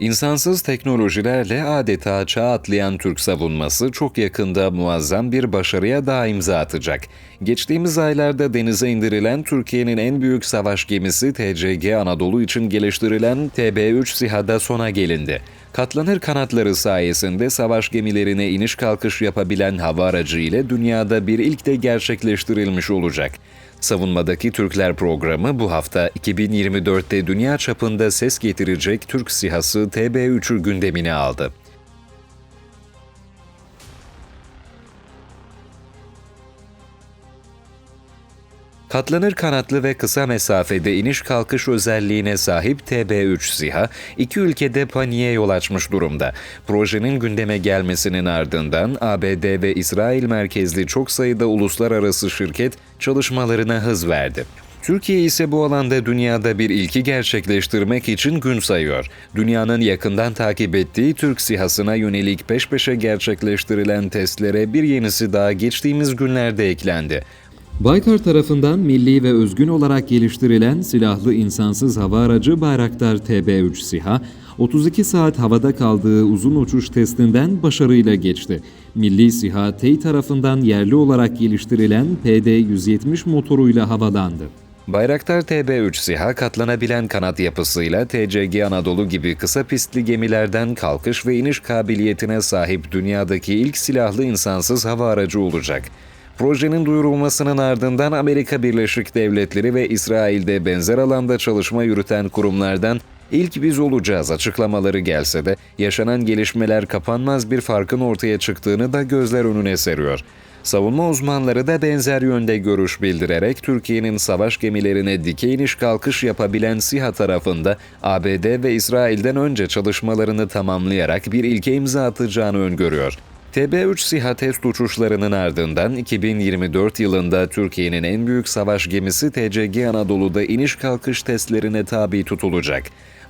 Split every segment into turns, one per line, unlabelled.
İnsansız teknolojilerle adeta çağ atlayan Türk savunması çok yakında muazzam bir başarıya daha imza atacak. Geçtiğimiz aylarda denize indirilen Türkiye'nin en büyük savaş gemisi TCG Anadolu için geliştirilen TB3 SİHA'da sona gelindi. Katlanır kanatları sayesinde savaş gemilerine iniş kalkış yapabilen hava aracı ile dünyada bir ilk de gerçekleştirilmiş olacak. Savunmadaki Türkler programı bu hafta 2024'te dünya çapında ses getirecek Türk SİHA'sı TB3'ü gündemine aldı. Katlanır kanatlı ve kısa mesafede iniş kalkış özelliğine sahip TB3 SİHA, iki ülkede paniğe yol açmış durumda. Projenin gündeme gelmesinin ardından ABD ve İsrail merkezli çok sayıda uluslararası şirket çalışmalarına hız verdi. Türkiye ise bu alanda dünyada bir ilki gerçekleştirmek için gün sayıyor. Dünyanın yakından takip ettiği Türk SİHA'sına yönelik peş peşe gerçekleştirilen testlere bir yenisi daha geçtiğimiz günlerde eklendi.
Baykar tarafından milli ve özgün olarak geliştirilen silahlı insansız hava aracı Bayraktar TB3 SİHA, 32 saat havada kaldığı uzun uçuş testinden başarıyla geçti. Milli SİHA, TEY tarafından yerli olarak geliştirilen PD-170 motoruyla havalandı.
Bayraktar TB3 SİHA katlanabilen kanat yapısıyla TCG Anadolu gibi kısa pistli gemilerden kalkış ve iniş kabiliyetine sahip dünyadaki ilk silahlı insansız hava aracı olacak. Projenin duyurulmasının ardından Amerika Birleşik Devletleri ve İsrail'de benzer alanda çalışma yürüten kurumlardan ilk biz olacağız açıklamaları gelse de yaşanan gelişmeler kapanmaz bir farkın ortaya çıktığını da gözler önüne seriyor. Savunma uzmanları da benzer yönde görüş bildirerek Türkiye'nin savaş gemilerine dikey iniş kalkış yapabilen SİHA tarafında ABD ve İsrail'den önce çalışmalarını tamamlayarak bir ilke imza atacağını öngörüyor. TB3 SİHA test uçuşlarının ardından 2024 yılında Türkiye'nin en büyük savaş gemisi TCG Anadolu'da iniş kalkış testlerine tabi tutulacak.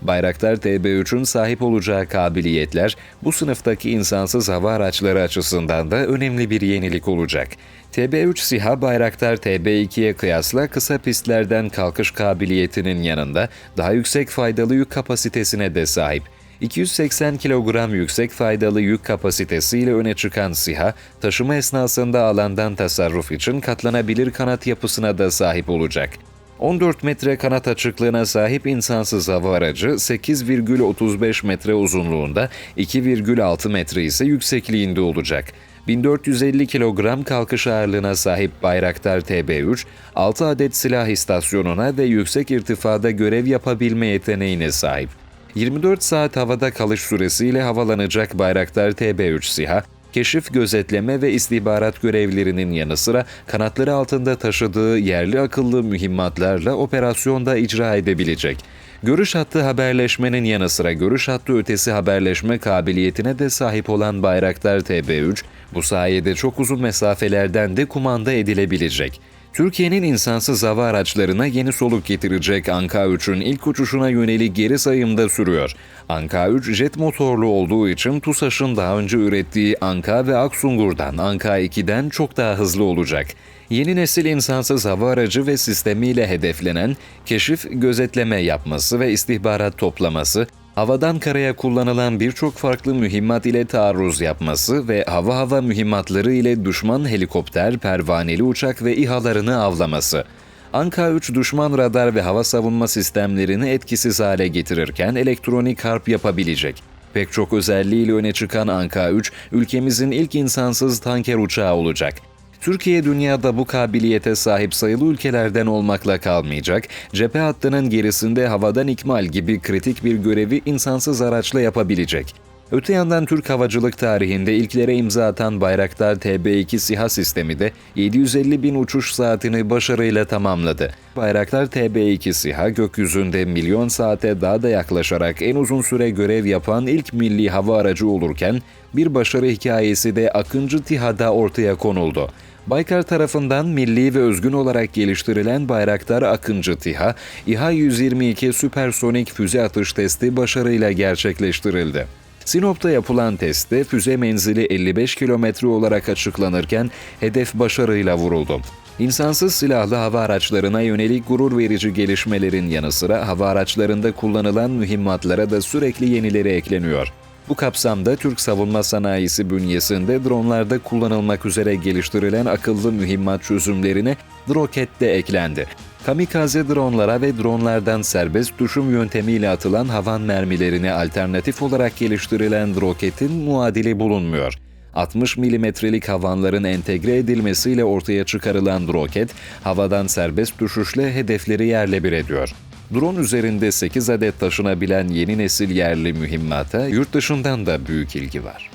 Bayraktar TB3'ün sahip olacağı kabiliyetler bu sınıftaki insansız hava araçları açısından da önemli bir yenilik olacak. TB3 SİHA Bayraktar TB2'ye kıyasla kısa pistlerden kalkış kabiliyetinin yanında daha yüksek faydalı yük kapasitesine de sahip. 280 kilogram yüksek faydalı yük kapasitesiyle öne çıkan SİHA, taşıma esnasında alandan tasarruf için katlanabilir kanat yapısına da sahip olacak. 14 metre kanat açıklığına sahip insansız hava aracı 8,35 metre uzunluğunda, 2,6 metre ise yüksekliğinde olacak. 1450 kilogram kalkış ağırlığına sahip Bayraktar TB3, 6 adet silah istasyonuna ve yüksek irtifada görev yapabilme yeteneğine sahip. 24 saat havada kalış süresiyle havalanacak Bayraktar TB3 SİHA, keşif, gözetleme ve istihbarat görevlerinin yanı sıra kanatları altında taşıdığı yerli akıllı mühimmatlarla operasyonda icra edebilecek. Görüş hattı haberleşmenin yanı sıra görüş hattı ötesi haberleşme kabiliyetine de sahip olan Bayraktar TB3, bu sayede çok uzun mesafelerden de kumanda edilebilecek. Türkiye'nin insansız hava araçlarına yeni soluk getirecek Anka-3'ün ilk uçuşuna yönelik geri sayımda sürüyor. Anka-3 jet motorlu olduğu için TUSAŞ'ın daha önce ürettiği Anka ve Aksungur'dan Anka-2'den çok daha hızlı olacak. Yeni nesil insansız hava aracı ve sistemiyle hedeflenen keşif, gözetleme yapması ve istihbarat toplaması, havadan karaya kullanılan birçok farklı mühimmat ile taarruz yapması ve hava hava mühimmatları ile düşman helikopter, pervaneli uçak ve İHA'larını avlaması. Anka-3 düşman radar ve hava savunma sistemlerini etkisiz hale getirirken elektronik harp yapabilecek. Pek çok özelliğiyle öne çıkan Anka-3, ülkemizin ilk insansız tanker uçağı olacak. Türkiye dünyada bu kabiliyete sahip sayılı ülkelerden olmakla kalmayacak, cephe hattının gerisinde havadan ikmal gibi kritik bir görevi insansız araçla yapabilecek. Öte yandan Türk havacılık tarihinde ilklere imza atan Bayraktar TB2 SİHA sistemi de 750 bin uçuş saatini başarıyla tamamladı. Bayraktar TB2 SİHA gökyüzünde milyon saate daha da yaklaşarak en uzun süre görev yapan ilk milli hava aracı olurken bir başarı hikayesi de Akıncı TİHA'da ortaya konuldu. Baykar tarafından milli ve özgün olarak geliştirilen Bayraktar Akıncı TİHA, İHA 122 süpersonik füze atış testi başarıyla gerçekleştirildi. Sinop'ta yapılan testte füze menzili 55 kilometre olarak açıklanırken hedef başarıyla vuruldu. İnsansız silahlı hava araçlarına yönelik gurur verici gelişmelerin yanı sıra hava araçlarında kullanılan mühimmatlara da sürekli yenileri ekleniyor. Bu kapsamda Türk savunma sanayisi bünyesinde dronlarda kullanılmak üzere geliştirilen akıllı mühimmat çözümlerine Droket de eklendi. Kamikaze dronlara ve dronlardan serbest düşüm yöntemiyle atılan havan mermilerine alternatif olarak geliştirilen Roket'in muadili bulunmuyor. 60 milimetrelik havanların entegre edilmesiyle ortaya çıkarılan roket, havadan serbest düşüşle hedefleri yerle bir ediyor. Drone üzerinde 8 adet taşınabilen yeni nesil yerli mühimmata yurt dışından da büyük ilgi var.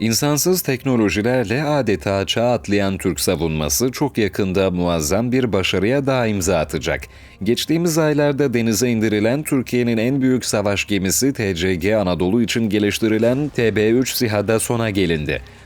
İnsansız teknolojilerle adeta çağ atlayan Türk savunması çok yakında muazzam bir başarıya daha imza atacak. Geçtiğimiz aylarda denize indirilen Türkiye'nin en büyük savaş gemisi TCG Anadolu için geliştirilen TB3 SİHA'da sona gelindi.